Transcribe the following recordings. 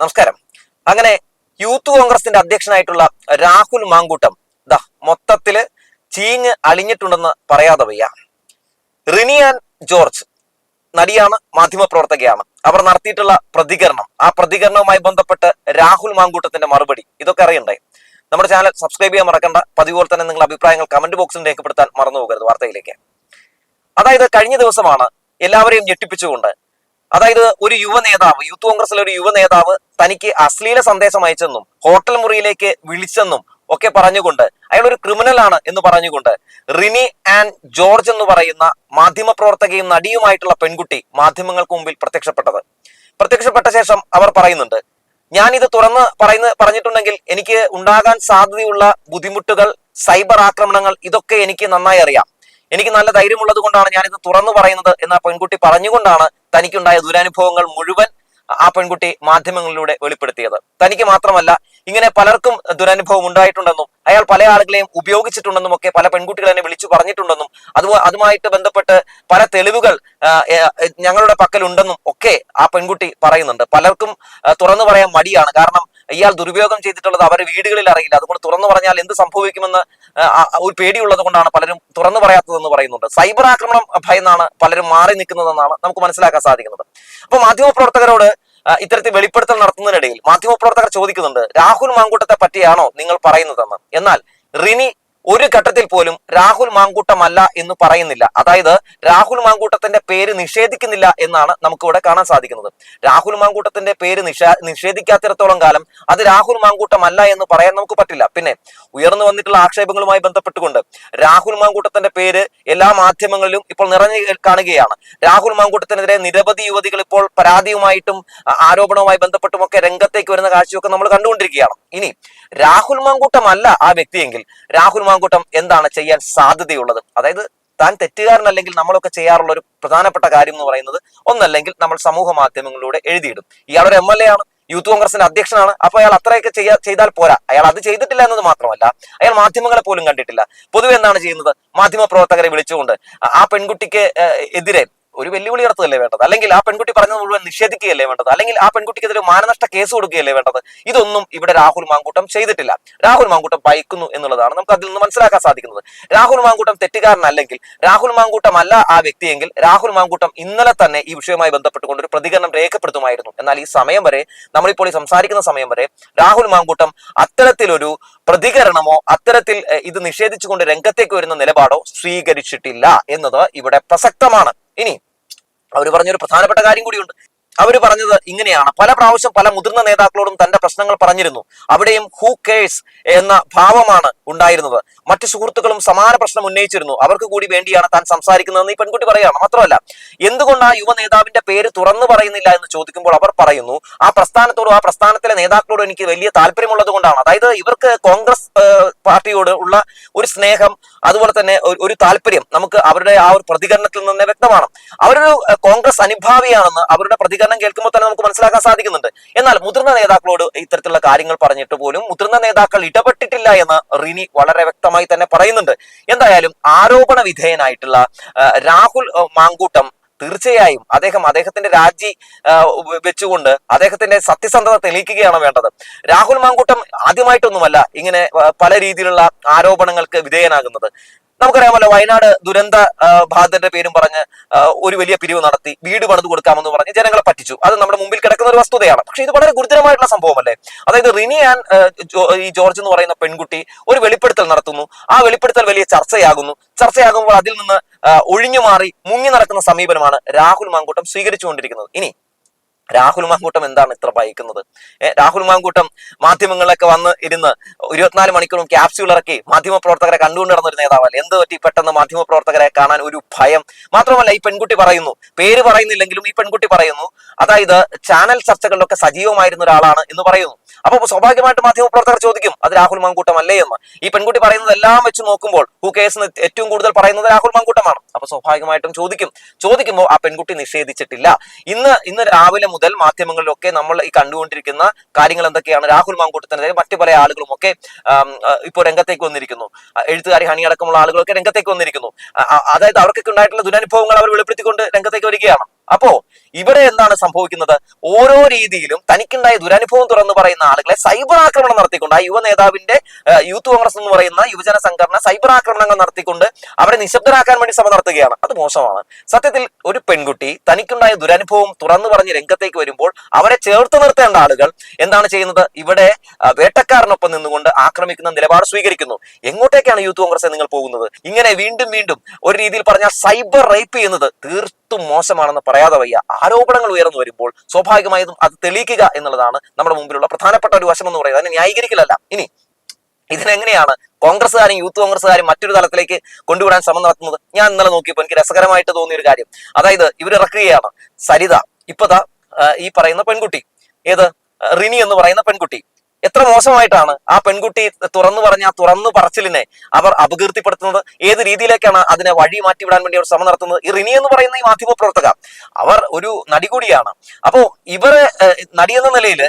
നമസ്കാരം. അങ്ങനെ യൂത്ത് കോൺഗ്രസിന്റെ അധ്യക്ഷനായിട്ടുള്ള രാഹുൽ മാങ്കൂട്ടം ദാ മൊത്തത്തിൽ ചീഞ്ഞ് അളിഞ്ഞിട്ടുണ്ടെന്ന് പറയാതെ വയ്യ. റിനിയാൻ ജോർജ് നടിയാണ് മാധ്യമപ്രവർത്തകയാണ്. അവർ നടത്തിയിട്ടുള്ള പ്രതികരണം ആ പ്രതികരണവുമായി ബന്ധപ്പെട്ട് രാഹുൽ മാങ്കൂട്ടത്തിന്റെ മറുപടി ഇതൊക്കെ അറിയണ്ടേ നമ്മുടെ ചാനൽ സബ്സ്ക്രൈബ് ചെയ്യാൻ മറക്കണ്ട. പതിവ് പോലെ തന്നെ നിങ്ങളുടെ അഭിപ്രായങ്ങൾ കമന്റ് ബോക്സിൽ രേഖപ്പെടുത്താൻ മറന്നു പോകരുത് വാർത്തയിലേക്ക്. അതായത് കഴിഞ്ഞ ദിവസമാണ് എല്ലാവരെയും ഞെട്ടിപ്പിച്ചുകൊണ്ട് അതായത് ഒരു യുവ നേതാവ് യൂത്ത് കോൺഗ്രസിലെ ഒരു യുവ നേതാവ് തനിക്ക് അശ്ലീല സന്ദേശം അയച്ചെന്നും ഹോട്ടൽ മുറിയിലേക്ക് വിളിച്ചെന്നും ഒക്കെ പറഞ്ഞുകൊണ്ട് അയാൾ ഒരു ക്രിമിനൽ ആണ് എന്ന് പറഞ്ഞുകൊണ്ട് റിനി ആൻഡ് ജോർജ് എന്ന് പറയുന്ന മാധ്യമപ്രവർത്തകയും നടിയുമായിട്ടുള്ള പെൺകുട്ടി മാധ്യമങ്ങൾക്ക് മുമ്പിൽ പ്രത്യക്ഷപ്പെട്ടത്. പ്രത്യക്ഷപ്പെട്ട ശേഷം അവർ പറയുന്നുണ്ട് ഞാൻ ഇത് തുറന്ന് പറയുന്ന പറഞ്ഞിട്ടുണ്ടെങ്കിൽ എനിക്ക് ഉണ്ടാകാൻ സാധ്യതയുള്ള ബുദ്ധിമുട്ടുകൾ സൈബർ ആക്രമണങ്ങൾ ഇതൊക്കെ എനിക്ക് നന്നായി അറിയാം. എനിക്ക് നല്ല ധൈര്യമുള്ളത് കൊണ്ടാണ് ഞാനിത് തുറന്നു പറയുന്നത് എന്ന് ആ പെൺകുട്ടി പറഞ്ഞുകൊണ്ടാണ് തനിക്കുണ്ടായ ദുരനുഭവങ്ങൾ മുഴുവൻ ആ പെൺകുട്ടി മാധ്യമങ്ങളിലൂടെ വെളിപ്പെടുത്തിയത്. തനിക്ക് മാത്രമല്ല ഇങ്ങനെ പലർക്കും ദുരനുഭവം ഉണ്ടായിട്ടുണ്ടെന്നും അയാൾ പല ആളുകളെയും ഉപയോഗിച്ചിട്ടുണ്ടെന്നും ഒക്കെ പല പെൺകുട്ടികൾ എന്നെ വിളിച്ചു പറഞ്ഞിട്ടുണ്ടെന്നും അത് അതുമായിട്ട് ബന്ധപ്പെട്ട് പല തെളിവുകൾ ഞങ്ങളുടെ പക്കലുണ്ടെന്നും ഒക്കെ ആ പെൺകുട്ടി പറയുന്നുണ്ട്. പലർക്കും തുറന്നു പറയാൻ മടിയാണ്. കാരണം ഇയാൾ ദുരുപയോഗം ചെയ്തിട്ടുള്ളത് അവരുടെ വീടുകളിൽ അറിയില്ല. അതുകൊണ്ട് തുറന്നു പറഞ്ഞാൽ എന്ത് സംഭവിക്കുമെന്ന് ഒരു പേടിയുള്ളത് കൊണ്ടാണ് പലരും തുറന്നു പറയാത്തതെന്ന് പറയുന്നുണ്ട്. സൈബർ ആക്രമണം ഭയന്നാണ് പലരും മാറി നിൽക്കുന്നതെന്നാണ് നമുക്ക് മനസ്സിലാക്കാൻ സാധിക്കുന്നത്. അപ്പൊ മാധ്യമപ്രവർത്തകരോട് പ്രവർത്തകരോട് ഇത്തരത്തിൽ വെളിപ്പെടുത്തൽ നടത്തുന്നതിനിടയിൽ മാധ്യമപ്രവർത്തകർ ചോദിക്കുന്നുണ്ട് രാഹുൽ മാങ്കൂട്ടത്തെ പറ്റിയാണോ നിങ്ങൾ പറയുന്നതെന്ന്? എന്നാൽ റിനി ഒരു ഘട്ടത്തിൽ പോലും രാഹുൽ മാങ്കൂട്ടമല്ല എന്ന് പറയുന്നില്ല. അതായത് രാഹുൽ മാങ്കൂട്ടത്തിന്റെ പേര് നിഷേധിക്കുന്നില്ല എന്നാണ് നമുക്ക് ഇവിടെ കാണാൻ സാധിക്കുന്നത്. രാഹുൽ മാങ്കൂട്ടത്തിന്റെ പേര് നിഷേ നിഷേധിക്കാത്തിടത്തോളം കാലം അത് രാഹുൽ മാങ്കൂട്ടമല്ല എന്ന് പറയാൻ നമുക്ക് പറ്റില്ല. പിന്നെ ഉയർന്നു വന്നിട്ടുള്ള ആക്ഷേപങ്ങളുമായി ബന്ധപ്പെട്ടുകൊണ്ട് രാഹുൽ മാങ്കൂട്ടത്തിന്റെ പേര് എല്ലാ മാധ്യമങ്ങളിലും ഇപ്പോൾ നിറഞ്ഞു കാണുകയാണ്. രാഹുൽ മാങ്കൂട്ടത്തിനെതിരെ നിരവധി യുവതികൾ ഇപ്പോൾ പരാതിയുമായിട്ടും ആരോപണവുമായി ബന്ധപ്പെട്ടുമൊക്കെ രംഗത്തേക്ക് വരുന്ന കാഴ്ചയൊക്കെ നമ്മൾ കണ്ടുകൊണ്ടിരിക്കുകയാണ്. ഇനി രാഹുൽ മാങ്കൂട്ടമല്ല ആ വ്യക്തിയെങ്കിൽ രാഹുൽ മാങ്കൂട്ടം എന്താണ് ചെയ്യാൻ സാധ്യതയുള്ളത്? അതായത് താൻ തെറ്റുകാരനല്ലെങ്കിൽ നമ്മളൊക്കെ ചെയ്യാറുള്ള ഒരു പ്രധാനപ്പെട്ട കാര്യം എന്ന് പറയുന്നത് ഒന്നല്ലെങ്കിൽ നമ്മൾ സമൂഹ മാധ്യമങ്ങളിലൂടെ എഴുതിയിടും. ഇയാളൊരു എം എൽ എ ആണ് യൂത്ത് കോൺഗ്രസിന്റെ അധ്യക്ഷനാണ് അപ്പൊ അയാൾ അത്രയൊക്കെ ചെയ്യാ ചെയ്താൽ പോരാ. അയാൾ അത് ചെയ്തിട്ടില്ല എന്നത് മാത്രമല്ല അയാൾ മാധ്യമങ്ങളെ പോലും കണ്ടിട്ടില്ല. പൊതുവെ എന്താണ് ചെയ്യുന്നത്? മാധ്യമ പ്രവർത്തകരെ വിളിച്ചുകൊണ്ട് ആ പെൺകുട്ടിക്ക് എതിരെ ഒരു വെല്ലുവിളി നടത്തുകയല്ലേ വേണ്ടത്? അല്ലെങ്കിൽ ആ പെൺകുട്ടി പറഞ്ഞത് മുഴുവൻ നിഷേധിക്കുകയല്ലേ വേണ്ടത്? അല്ലെങ്കിൽ ആ പെൺകുട്ടിക്കെതിരെ മാനനഷ്ട കേസ് കൊടുക്കുകയല്ലേ വേണ്ടത്? ഇതൊന്നും ഇവിടെ രാഹുൽ മാങ്കൂട്ടം ചെയ്തിട്ടില്ല. രാഹുൽ മാങ്കൂട്ടം ഭയക്കുന്നു എന്നുള്ളതാണ് നമുക്ക് അതിൽ നിന്ന് മനസ്സിലാക്കാൻ സാധിക്കുന്നത്. രാഹുൽ മാങ്കൂട്ടം തെറ്റുകാരനല്ലെങ്കിൽ രാഹുൽ മാങ്കൂട്ടം അല്ല ആ വ്യക്തിയെങ്കിൽ രാഹുൽ മാങ്കൂട്ടം ഇന്നലെ തന്നെ ഈ വിഷയവുമായി ബന്ധപ്പെട്ടുകൊണ്ട് ഒരു പ്രതികരണം രേഖപ്പെടുത്തുമായിരുന്നു. എന്നാൽ ഈ സമയം വരെ നമ്മളിപ്പോൾ ഈ സംസാരിക്കുന്ന സമയം വരെ രാഹുൽ മാങ്കൂട്ടം അത്തരത്തിലൊരു പ്രതികരണമോ അത്തരത്തിൽ ഇത് നിഷേധിച്ചുകൊണ്ട് രംഗത്തേക്ക് വരുന്ന നിലപാടോ സ്വീകരിച്ചിട്ടില്ല എന്നത് ഇവിടെ പ്രസക്തമാണ്. ഇനി അവർ പറഞ്ഞൊരു പ്രധാനപ്പെട്ട കാര്യം കൂടിയുണ്ട്. അവർ പറഞ്ഞത് ഇങ്ങനെയാണ്. പല പ്രാവശ്യം പല മുതിർന്ന നേതാക്കളോടും തന്റെ പ്രശ്നങ്ങൾ പറഞ്ഞിരുന്നു. അവിടെയും ഹൂ കേഴ്സ് എന്ന ഭാവമാണ് ഉണ്ടായിരുന്നത്. മറ്റു സുഹൃത്തുക്കളും സമാന പ്രശ്നം ഉന്നയിച്ചിരുന്നു. അവർക്ക് കൂടി വേണ്ടിയാണ് താൻ സംസാരിക്കുന്നതെന്ന് ഈ പെൺകുട്ടി പറയുകയാണ്. മാത്രമല്ല എന്തുകൊണ്ട് ആ യുവ നേതാവിന്റെ പേര് തുറന്നു പറയുന്നില്ല എന്ന് ചോദിക്കുമ്പോൾ അവർ പറയുന്നു ആ പ്രസ്ഥാനത്തോടും ആ പ്രസ്ഥാനത്തിലെ നേതാക്കളോടും എനിക്ക് വലിയ താല്പര്യമുള്ളത് കൊണ്ടാണ്. അതായത് ഇവർക്ക് കോൺഗ്രസ് പാർട്ടിയോട് ഉള്ള ഒരു സ്നേഹം അതുപോലെ തന്നെ ഒരു- താല്പര്യം നമുക്ക് അവരുടെ ആ ഒരു പ്രതികരണത്തിൽ നിന്ന് വ്യക്തമാണ്. അവരൊരു കോൺഗ്രസ് അനുഭാവിയാണെന്ന് അവരുടെ പ്രതികരണം കേൾക്കുമ്പോൾ തന്നെ നമുക്ക് മനസ്സിലാക്കാൻ സാധിക്കുന്നുണ്ട്. എന്നാൽ മുതിർന്ന നേതാക്കളോട് ഇത്തരത്തിലുള്ള കാര്യങ്ങൾ പറഞ്ഞിട്ട് പോലും മുതിർന്ന നേതാക്കൾ ഇടപെട്ടിട്ടില്ല എന്ന് റിനി വളരെ വ്യക്തമായി തന്നെ പറയുന്നുണ്ട്. എന്തായാലും ആരോപണ വിധേയനായിട്ടുള്ള രാഹുൽ മാങ്കൂട്ടം തീർച്ചയായും അദ്ദേഹം അദ്ദേഹത്തിന്റെ രാജി വെച്ചുകൊണ്ട് അദ്ദേഹത്തിന്റെ സത്യസന്ധത തെളിയിക്കുകയാണ് വേണ്ടത്. രാഹുൽ മാങ്കൂട്ടം ആദ്യമായിട്ടൊന്നുമല്ല ഇങ്ങനെ പല രീതിയിലുള്ള ആരോപണങ്ങൾക്ക് വിധേയനാകുന്നത്. നമുക്കറിയാമല്ലോ വയനാട് ദുരന്ത ബാധിതന്റെ പേരും പറഞ്ഞ് ഒരു വലിയ പിരിവ് നടത്തി വീട് പണിത് കൊടുക്കാമെന്ന് പറഞ്ഞ് ജനങ്ങളെ പറ്റിച്ചു. അത് നമ്മുടെ മുമ്പിൽ കിടക്കുന്ന ഒരു വസ്തുതയാണ്. പക്ഷെ ഇത് വളരെ ഗുരുതരമായിട്ടുള്ള സംഭവമല്ലേ? അതായത് റിനി ആൻ ഈ ജോർജ് എന്ന് പറയുന്ന പെൺകുട്ടി ഒരു വെളിപ്പെടുത്തൽ നടത്തുന്നു. ആ വെളിപ്പെടുത്തൽ വലിയ ചർച്ചയാകുന്നു. ചർച്ചയാകുമ്പോൾ അതിൽ നിന്ന് ഒഴിഞ്ഞു മാറി മുങ്ങി നടക്കുന്ന സമീപനമാണ് രാഹുൽ മാങ്കൂട്ടം സ്വീകരിച്ചുകൊണ്ടിരിക്കുന്നത്. ഇനി രാഹുൽ മാങ്കൂട്ടം എന്താണ് ഇത്ര ഭയക്കുന്നത്? രാഹുൽ മാങ്കൂട്ടം മാധ്യമങ്ങളിലൊക്കെ വന്ന് ഇരുന്ന് ഇരുപത്തിനാല് മണിക്കൂറും ക്യാപ്സ്യൂൾ ഇറക്കി മാധ്യമ പ്രവർത്തകരെ കണ്ടുകൊണ്ട് നടന്നൊരു നേതാവല്ലേ? എന്ത് പറ്റി? പെട്ടെന്ന് മാധ്യമ പ്രവർത്തകരെ കാണാൻ ഒരു ഭയം. മാത്രമല്ല ഈ പെൺകുട്ടി പറയുന്നു പേര് പറയുന്നില്ലെങ്കിലും ഈ പെൺകുട്ടി പറയുന്നു അതായത് ചാനൽ ചർച്ചകളിലൊക്കെ സജീവമായിരുന്ന ഒരാളാണ് എന്ന് പറയുന്നു. അപ്പൊ സ്വാഭാവികമായിട്ട് മാധ്യമപ്രവർത്തകർ ചോദിക്കും അത് രാഹുൽ മാങ്കൂട്ടം അല്ലേ എന്ന്? ഈ പെൺകുട്ടി പറയുന്നത് എല്ലാം വെച്ച് നോക്കുമ്പോൾ ഹു കേസ് ഏറ്റവും കൂടുതൽ പറയുന്നത് രാഹുൽ മാങ്കൂട്ടമാണ്. അപ്പൊ സ്വാഭാവികമായിട്ടും ചോദിക്കും. ചോദിക്കുമ്പോൾ ആ പെൺകുട്ടി നിഷേധിച്ചിട്ടില്ല. ഇന്ന് ഇന്ന് രാവിലെ മുതൽ മാധ്യമങ്ങളിലൊക്കെ നമ്മൾ ഈ കണ്ടുകൊണ്ടിരിക്കുന്ന കാര്യങ്ങൾ എന്തൊക്കെയാണ്? രാഹുൽ മാങ്കൂട്ടത്തിനെതിരെ മറ്റു പല ആളുകളും ഒക്കെ ഇപ്പോൾ രംഗത്തേക്ക് വന്നിരിക്കുന്നു. എഴുത്തുകാരി ഹണി അടക്കമുള്ള ആളുകളൊക്കെ രംഗത്തേക്ക് വന്നിരിക്കുന്നു. അതായത് അവർക്കൊക്കെ ഉണ്ടായിട്ടുള്ള ദുരനുഭവങ്ങൾ അവർ വെളിപ്പെടുത്തിക്കൊണ്ട് രംഗത്തേക്ക് വരികയാണ്. അപ്പോ ഇവിടെ എന്താണ് സംഭവിക്കുന്നത്? ഓരോ രീതിയിലും തനിക്കുണ്ടായ ദുരനുഭവം തുറന്നു പറയുന്ന ആളുകളെ സൈബർ ആക്രമണം നടത്തിക്കൊണ്ട് ആ യുവ നേതാവിന്റെ യൂത്ത് കോൺഗ്രസ് എന്ന് പറയുന്ന യുവജന സംഘടന സൈബർ ആക്രമണങ്ങൾ നടത്തിക്കൊണ്ട് അവരെ നിശബ്ദരാക്കാൻ വേണ്ടി ശ്രമം നടത്തുകയാണ്. അത് മോശമാണ്. സത്യത്തിൽ ഒരു പെൺകുട്ടി തനിക്കുണ്ടായ ദുരനുഭവം തുറന്നു പറഞ്ഞ് രംഗത്തേക്ക് വരുമ്പോൾ അവരെ ചേർത്ത് നിർത്തേണ്ട ആളുകൾ എന്താണ് ചെയ്യുന്നത്? ഇവിടെ വേട്ടക്കാരനൊപ്പം നിന്നുകൊണ്ട് ആക്രമിക്കുന്ന നിലപാട് സ്വീകരിക്കുന്നു. എങ്ങോട്ടേക്കാണ് യൂത്ത് കോൺഗ്രസ് നിങ്ങൾ പോകുന്നത്? ഇങ്ങനെ വീണ്ടും വീണ്ടും ഒരു രീതിയിൽ പറഞ്ഞാൽ സൈബർ റേപ്പ് ചെയ്യുന്നത് തീർത്തും മോശമാണെന്ന് പറയാതെ വയ്യ. ആരോപണങ്ങൾ ഉയർന്നു വരുമ്പോൾ സ്വാഭാവികമായും അത് തെളിയിക്കുക എന്നുള്ളതാണ് നമ്മുടെ മുമ്പിലുള്ള പ്രധാനപ്പെട്ട ഒരു വശം എന്ന് പറയുന്നത്. അതിനെ ന്യായീകരിക്കലല്ല. ഇനി ഇതിനെങ്ങനെയാണ് കോൺഗ്രസ്സുകാരും യൂത്ത് കോൺഗ്രസ്സുകാരും മറ്റൊരു തലത്തിലേക്ക് കൊണ്ടുവിടാൻ ശ്രമം നടത്തുന്നത്? ഞാൻ ഇന്നലെ നോക്കിയപ്പോൾ എനിക്ക് രസകരമായിട്ട് തോന്നിയ ഒരു കാര്യം. അതായത് ഇവർ ഇറക്കുകയാണ് സരിത ഇപ്പതാ ഈ പറയുന്ന പെൺകുട്ടി. ഏത്? റിനി എന്ന് പറയുന്ന പെൺകുട്ടി. എത്ര മോശമായിട്ടാണ് ആ പെൺകുട്ടി തുറന്നു പറഞ്ഞ ആ തുറന്നു പറച്ചിലിനെ അവർ അപകീർത്തിപ്പെടുത്തുന്നത്? ഏത് രീതിയിലേക്കാണ് അതിനെ വഴി മാറ്റിവിടാൻ വേണ്ടി അവർ ശ്രമം നടത്തുന്നത്? ഈ റിനി എന്ന് പറയുന്ന ഈ മാധ്യമ പ്രവർത്തക അവർ ഒരു നടി കൂടിയാണ്. അപ്പോ ഇവർ നടി എന്ന നിലയിൽ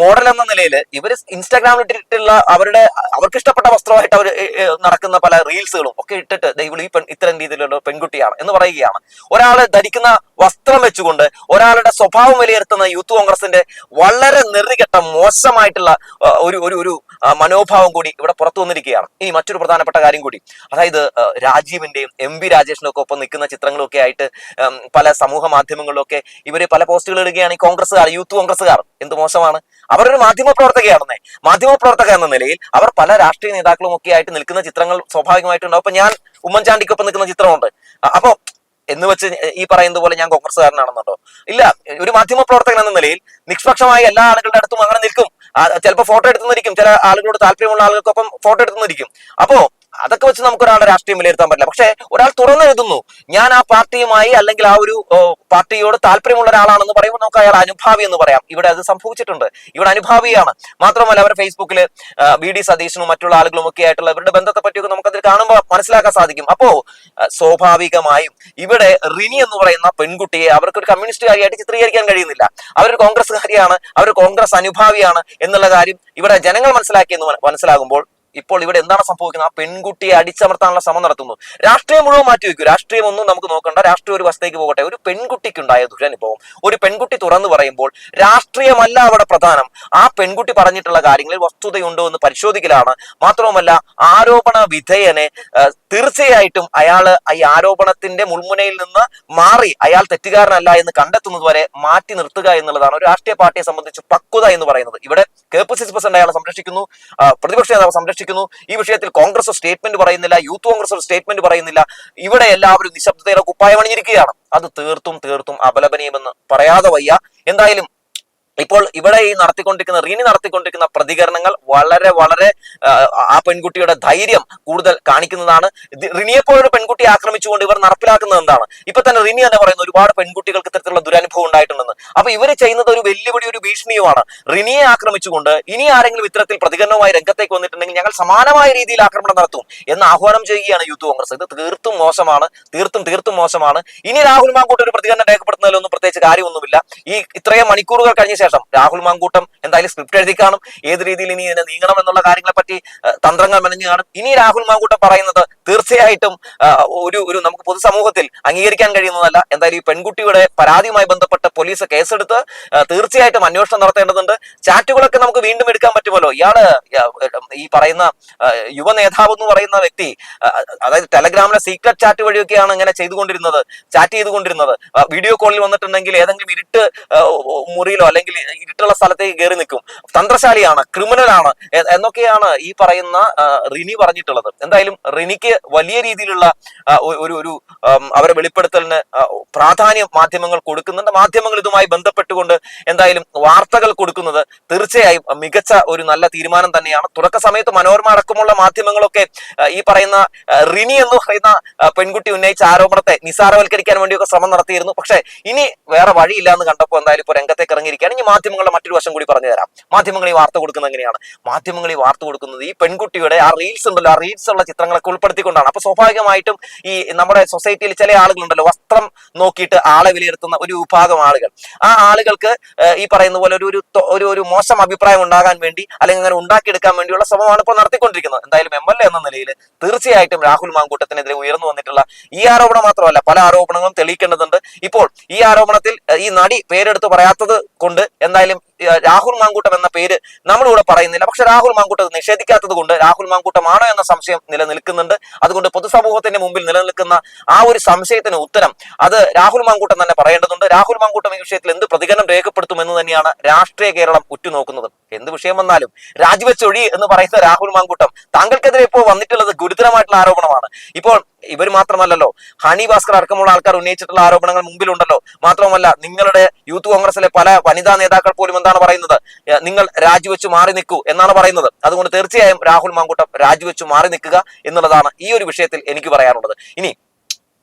മോഡൽ എന്ന നിലയിൽ ഇവർ ഇൻസ്റ്റാഗ്രാമിൽ ഇട്ടിട്ടുള്ള അവരുടെ അവർക്ക് ഇഷ്ടപ്പെട്ട വസ്ത്രമായിട്ട് അവർ നടക്കുന്ന പല റീൽസുകളും ഒക്കെ ഇട്ടിട്ട് ദേ ഇവൾ ഈ പെൺ ഇത്തരം രീതിയിലുള്ള പെൺകുട്ടിയാണ് എന്ന് പറയുകയാണ്. ഒരാൾ ധരിക്കുന്ന വസ്ത്രം വെച്ചുകൊണ്ട് ഒരാളുടെ സ്വഭാവം വിലയിരുത്തുന്ന യൂത്ത് കോൺഗ്രസിന്റെ വളരെ നെറികെട്ട മോശമായിട്ടുള്ള ഒരു ഒരു ഒരു മനോഭാവം കൂടി ഇവിടെ പുറത്തു വന്നിരിക്കുകയാണ്. ഇനി മറ്റൊരു പ്രധാനപ്പെട്ട കാര്യം കൂടി. അതായത് രാജീവിന്റെയും എം വി രാജേഷിനും ഒക്കെ ഒപ്പം നിൽക്കുന്ന ചിത്രങ്ങളൊക്കെ ആയിട്ട് പല സമൂഹ മാധ്യമങ്ങളിലൊക്കെ ഇവർ പല പോസ്റ്റുകൾ ഇടുകയാണ് ഈ കോൺഗ്രസ്സുകാർ യൂത്ത് കോൺഗ്രസ്സുകാർ. എന്ത് മോശമാണ്? അവരൊരു മാധ്യമ പ്രവർത്തകയാണെന്നേ. മാധ്യമ പ്രവർത്തക എന്ന നിലയിൽ അവർ പല രാഷ്ട്രീയ നേതാക്കളും ഒക്കെ ആയിട്ട് നിൽക്കുന്ന ചിത്രങ്ങൾ സ്വാഭാവികമായിട്ടുണ്ടാവും. അപ്പൊ ഞാൻ ഉമ്മൻചാണ്ടിക്കൊപ്പം നിൽക്കുന്ന ചിത്രമുണ്ട്. അപ്പോൾ അപ്പൊ എന്ന് വെച്ച് ഈ പറയുന്നത് പോലെ ഞാൻ കോൺഗ്രസ്സുകാരനാണെന്നുണ്ടോ? ഇല്ല ഒരു മാധ്യമ പ്രവർത്തകൻ എന്ന നിലയിൽ നിഷ്പക്ഷമായി എല്ലാ ആളുകളുടെ അടുത്തും അങ്ങനെ നിൽക്കും. ചിലപ്പോൾ ഫോട്ടോ എടുത്തുനിന്നിരിക്കും. ചില ആളുകളോട് താല്പര്യമുള്ള ആളുകൾക്കൊപ്പം ഫോട്ടോ എടുത്തുനിന്നിരിക്കും. അപ്പോ അതൊക്കെ വെച്ച് നമുക്ക് ഒരാളുടെ രാഷ്ട്രീയം വിലയിരുത്താൻ പറ്റില്ല. പക്ഷെ ഒരാൾ തുറന്നു എഴുതുന്നു ഞാൻ ആ പാർട്ടിയുമായി അല്ലെങ്കിൽ ആ ഒരു പാർട്ടിയോട് താല്പര്യമുള്ള ഒരാളാണെന്ന് പറയുമ്പോൾ നമുക്ക് അയാൾ അനുഭാവി എന്ന് പറയാം. ഇവിടെ അത് സംഭവിച്ചിട്ടുണ്ട്. ഇവിടെ അനുഭാവിയാണ്. മാത്രമല്ല അവർ ഫേസ്ബുക്കിൽ ബി ഡി സതീശനും മറ്റുള്ള ആളുകളും ഒക്കെ ആയിട്ടുള്ള ഇവരുടെ ബന്ധത്തെ പറ്റിയൊക്കെ നമുക്കതിൽ കാണുമ്പോൾ മനസ്സിലാക്കാൻ സാധിക്കും. അപ്പോ സ്വാഭാവികമായും ഇവിടെ റിനി എന്ന് പറയുന്ന പെൺകുട്ടിയെ അവർക്ക് ഒരു കമ്മ്യൂണിസ്റ്റുകാരിയായിട്ട് ചിത്രീകരിക്കാൻ കഴിയുന്നില്ല. അവരൊരു കോൺഗ്രസ്സുകാരിയാണ് അവർ കോൺഗ്രസ് അനുഭാവിയാണ് എന്നുള്ള കാര്യം ഇവിടെ ജനങ്ങൾ മനസ്സിലാക്കിയെന്ന് മനസ്സിലാകുമ്പോൾ ഇപ്പോൾ ഇവിടെ എന്താണ് സംഭവിക്കുന്നത്? ആ പെൺകുട്ടിയെ അടിച്ചമർത്താനുള്ള ശ്രമം നടത്തുന്നു രാഷ്ട്രീയം മുഴുവൻ മാറ്റി വയ്ക്കും. രാഷ്ട്രീയം ഒന്നും നമുക്ക് നോക്കണ്ട. രാഷ്ട്രീയം ഒരു വശത്തേക്ക് പോകട്ടെ. ഒരു പെൺകുട്ടിക്ക് ഉണ്ടായ ദുരനുഭവം. ഒരു പെൺകുട്ടി തുറന്നു പറയുമ്പോൾ രാഷ്ട്രീയമല്ല അവിടെ പ്രധാനം. ആ പെൺകുട്ടി പറഞ്ഞിട്ടുള്ള കാര്യങ്ങളിൽ വസ്തുതയുണ്ടോ എന്ന് പരിശോധിക്കലാണ്. മാത്രവുമല്ല ആരോപണ വിധേയനെ തീർച്ചയായിട്ടും അയാൾ ഈ ആരോപണത്തിന്റെ മുൾമുനയിൽ നിന്ന് മാറി അയാൾ തെറ്റുകാരനല്ല എന്ന് കണ്ടെത്തുന്നത് വരെ മാറ്റി നിർത്തുക എന്നുള്ളതാണ് ഒരു രാഷ്ട്രീയ പാർട്ടിയെ സംബന്ധിച്ച് പക്വത എന്ന് പറയുന്നത്. ഇവിടെ K P C C president അയാളെ സംരക്ഷിക്കുന്നു. പ്രതിപക്ഷ നേതാവ് സംരക്ഷിക്കുന്നു. ഈ വിഷയത്തിൽ കോൺഗ്രസ് സ്റ്റേറ്റ്മെന്റ് പറയുന്നില്ല യൂത്ത് കോൺഗ്രസ് സ്റ്റേറ്റ്മെന്റ് പറയുന്നില്ല. ഇവിടെ എല്ലാവരും നിശബ്ദതയുടെ കുപ്പായം അണിഞ്ഞിരിക്കുകയാണ്. അത് തീർത്തും തീർത്തും അപലപനീയമെന്ന് പറയാതെ വയ്യ. എന്തായാലും ഇപ്പോൾ ഇവിടെ ഈ നടത്തിക്കൊണ്ടിരിക്കുന്ന റീനി നടത്തിക്കൊണ്ടിരിക്കുന്ന പ്രതികരണങ്ങൾ വളരെ വളരെ ആ, പെൺകുട്ടിയുടെ ധൈര്യം കൂടുതൽ കാണിക്കുന്നതാണ്. റിനിയെപ്പോഴൊരു പെൺകുട്ടിയെ ആക്രമിച്ചുകൊണ്ട് ഇവർ നടപ്പിലാക്കുന്നത് എന്താണ്? ഇപ്പൊ തന്നെ റിനി തന്നെ പറയുന്നു ഒരുപാട് പെൺകുട്ടികൾക്ക് ഇത്തരത്തിലുള്ള ദുരനുഭവം ഉണ്ടായിട്ടുണ്ടെന്ന്. അപ്പൊ ഇവർ ചെയ്യുന്നത് ഒരു വെല്ലുവിളി ഒരു ഭീഷണിയുമാണ്. റിനിയെ ആക്രമിച്ചുകൊണ്ട് ഇനി ആരെങ്കിലും ഇത്തരത്തിൽ പ്രതികരണവുമായി രംഗത്തേക്ക് വന്നിട്ടുണ്ടെങ്കിൽ ഞങ്ങൾ സമാനമായ രീതിയിൽ ആക്രമണം നടത്തും എന്ന് ആഹ്വാനം ചെയ്യുകയാണ് യൂത്ത് കോൺഗ്രസ്. ഇത് തീർത്തും മോശമാണ് തീർത്തും തീർത്തും മോശമാണ്. ഇനി രാഹുൽ മാങ്കൂട്ടം ഒരു പ്രതികരണം രേഖപ്പെടുത്തുന്നതിലൊന്നും പ്രത്യേകിച്ച് കാര്യമൊന്നുമില്ല. ഈ ഇത്രയും മണിക്കൂറുകൾ കഴിഞ്ഞ ശേഷം രാഹുൽ മാങ്കൂട്ടം എന്തായാലും സ്ക്രിപ്റ്റ് എഴുതി കാണും. ഏത് രീതിയിൽ ഇനി ഇതിനെ നീങ്ങണം എന്നുള്ള കാര്യങ്ങളെ പറ്റി തന്ത്രങ്ങൾ മെനഞ്ഞു കാണും. ഇനി രാഹുൽ മാങ്കൂട്ടം പറയുന്നത് തീർച്ചയായിട്ടും ഒരു ഒരു നമുക്ക് പൊതുസമൂഹത്തിൽ അംഗീകരിക്കാൻ കഴിയുന്നതല്ല. എന്തായാലും ഈ പെൺകുട്ടിയുടെ പരാതിയുമായി ബന്ധപ്പെട്ട് പോലീസ് കേസെടുത്ത് തീർച്ചയായിട്ടും അന്വേഷണം നടത്തേണ്ടതുണ്ട്. ചാറ്റുകളൊക്കെ നമുക്ക് വീണ്ടും എടുക്കാൻ പറ്റുമല്ലോ. ഇയാൾ ഈ പറയുന്ന യുവ നേതാവ് എന്ന് പറയുന്ന വ്യക്തി അതായത് ടെലഗ്രാമിലെ സീക്രട്ട് ചാറ്റ് വഴിയൊക്കെയാണ് ഇങ്ങനെ ചെയ്തുകൊണ്ടിരുന്നത് ചാറ്റ് ചെയ്തുകൊണ്ടിരുന്നത്. വീഡിയോ കോളിൽ വന്നിട്ടുണ്ടെങ്കിൽ ഏതെങ്കിലും ഇരുട്ട് മുറിയിലോ അല്ലെങ്കിൽ ഇരുട്ടുള്ള സ്ഥലത്തേക്ക് കയറി നിൽക്കും. തന്ത്രശാലിയാണ് ക്രിമിനലാണ് എന്നൊക്കെയാണ് ഈ പറയുന്ന റിനി പറഞ്ഞിട്ടുള്ളത്. എന്തായാലും റിനിക്ക് വലിയ രീതിയിലുള്ള ഒരു ഒരു അവരെ വെളിപ്പെടുത്തലിന് പ്രാധാന്യം മാധ്യമങ്ങൾ കൊടുക്കുന്നുണ്ട്. മാധ്യമങ്ങൾ ഇതുമായി ബന്ധപ്പെട്ടുകൊണ്ട് എന്തായാലും വാർത്തകൾ കൊടുക്കുന്നത് തീർച്ചയായും മികച്ച ഒരു നല്ല തീരുമാനം തന്നെയാണ്. തുടക്ക സമയത്ത് മനോരമ അടക്കമുള്ള മാധ്യമങ്ങളൊക്കെ ഈ പറയുന്ന റിനി എന്ന് പറയുന്ന പെൺകുട്ടി ഉന്നയിച്ച ആരോപണത്തെ നിസാരവൽക്കരിക്കാൻ വേണ്ടിയൊക്കെ ശ്രമം നടത്തിയിരുന്നു. പക്ഷേ ഇനി വേറെ വഴിയില്ല എന്ന് കണ്ടപ്പോൾ എന്തായാലും ഇപ്പോൾ രംഗത്തേക്ക് ഇറങ്ങിയിരിക്കുകയാണ്. ഇനി മാധ്യമങ്ങളുടെ മറ്റൊരു വശം കൂടി പറഞ്ഞു തരാം. മാധ്യമങ്ങൾ ഈ വാർത്ത കൊടുക്കുന്നത് എങ്ങനെയാണ്? മാധ്യമങ്ങൾ ഈ വാർത്ത കൊടുക്കുന്നത് ഈ പെൺകുട്ടിയുടെ ആ റീൽസ് ഉണ്ടല്ലോ ആ റീൽസ് ഉള്ള ചിത്രങ്ങളൊക്കെ ഉൾപ്പെടുത്തിക്കൊണ്ടാണ്. അപ്പൊ സ്വാഭാവികമായിട്ടും ഈ നമ്മുടെ സൊസൈറ്റിയിൽ ചില ആളുകളുണ്ടല്ലോ വസ്ത്രം നോക്കിയിട്ട് ആളെ വിലയിരുത്തുന്ന ഒരു വിഭാഗം ആളുകൾ. ആ ആളുകൾക്ക് ഈ പറയുന്ന പോലെ ഒരു ഒരു ഒരു മോശം അഭിപ്രായം ഉണ്ടാകാൻ വേണ്ടി അല്ലെങ്കിൽ അങ്ങനെ ഉണ്ടാക്കിയെടുക്കാൻ വേണ്ടിയുള്ള ശ്രമമാണ് ഇപ്പോൾ നടത്തിക്കൊണ്ടിരിക്കുന്നത്. എന്തായാലും എം എൽ എ എന്ന നിലയിൽ തീർച്ചയായിട്ടും രാഹുൽ മാങ്കൂട്ടത്തിനെതിരെ ഉയർന്നു വന്നിട്ടുള്ള ഈ ആരോപണം മാത്രമല്ല പല ആരോപണങ്ങളും തെളിയിക്കേണ്ടതുണ്ട്. ഇപ്പോൾ ഈ ആരോപണത്തിൽ ഈ നടി പേരെടുത്ത് പറയാത്തത് കൊണ്ട് എന്തായാലും രാഹുൽ മാങ്കൂട്ടം എന്ന പേര് നമ്മളിവിടെ പറയുന്നില്ല. പക്ഷെ രാഹുൽ മാങ്കൂട്ടം നിഷേധിക്കാത്തത് കൊണ്ട് രാഹുൽ മാങ്കൂട്ടമാണോ എന്ന സംശയം നിലനിൽക്കുന്നുണ്ട്. അതുകൊണ്ട് പൊതുസമൂഹത്തിന്റെ മുമ്പിൽ നിലനിൽക്കുന്ന ആ ഒരു സംശയത്തിന് ഉത്തരം അത് രാഹുൽ മാങ്കൂട്ടം തന്നെ പറയേണ്ടതുണ്ട്. രാഹുൽ മാങ്കൂട്ടം ഈ വിഷയത്തിൽ എന്ത് പ്രതികരണം രേഖപ്പെടുത്തുമെന്ന് തന്നെയാണ് രാഷ്ട്രീയ കേരളം ഉറ്റുനോക്കുന്നത്. എന്ത് വിഷയം വന്നാലും രാജിവെച്ചൊഴി എന്ന് പറയുന്ന രാഹുൽ മാങ്കൂട്ടം താങ്കൾക്കെതിരെ ഇപ്പോൾ വന്നിട്ടുള്ളത് ഗുരുതരമായിട്ടുള്ള ആരോപണമാണ്. ഇപ്പോൾ ഇവർ മാത്രമല്ലല്ലോ ഹണി ഭാസ്കർ അടക്കമുള്ള ആൾക്കാർ ഉന്നയിച്ചിട്ടുള്ള ആരോപണങ്ങൾ മുമ്പിലുണ്ടല്ലോ. മാത്രമല്ല നിങ്ങളുടെ യൂത്ത് കോൺഗ്രസിലെ പല വനിതാ നേതാക്കൾ പോലും എന്താണ് പറയുന്നത്. നിങ്ങൾ രാജിവെച്ച് മാറി നിൽക്കൂ എന്നാണ് പറയുന്നത്. അതുകൊണ്ട് തീർച്ചയായും രാഹുൽ മാങ്കൂട്ടം രാജിവെച്ച് മാറി നിൽക്കുക എന്നുള്ളതാണ് ഈ ഒരു വിഷയത്തിൽ എനിക്ക് പറയാനുള്ളത്. ഇനി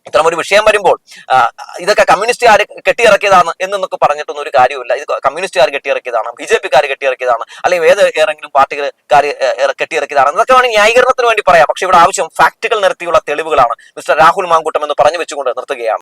ഇത്തരം ഒരു വിഷയം വരുമ്പോൾ ഇതൊക്കെ കമ്മ്യൂണിസ്റ്റുകാർ കെട്ടിയിറക്കിയതാണ് എന്നൊക്കെ പറഞ്ഞിട്ടൊന്നും ഒരു കാര്യമില്ല ഇത് കമ്മ്യൂണിസ്റ്റുകാർ കെട്ടിയിറക്കിയതാണ് ബി ജെ പിക്കാർ കെട്ടിയിറക്കിയതാണ് അല്ലെങ്കിൽ ഏത് ഏതെങ്കിലും പാർട്ടിക്കാർ കെട്ടിയിറക്കിയതാണ് എന്നൊക്കെ വേണമെങ്കിൽ ന്യായീകരണത്തിന് വേണ്ടി പറയാം. പക്ഷെ ഇവിടെ ആവശ്യം ഫാക്റ്റുകൾ നിരത്തിയുള്ള തെളിവുകളാണ്. മിസ്റ്റർ രാഹുൽ മാങ്കൂട്ടം എന്ന് പറഞ്ഞു വെച്ചുകൊണ്ട് നിർത്തുകയാണ്.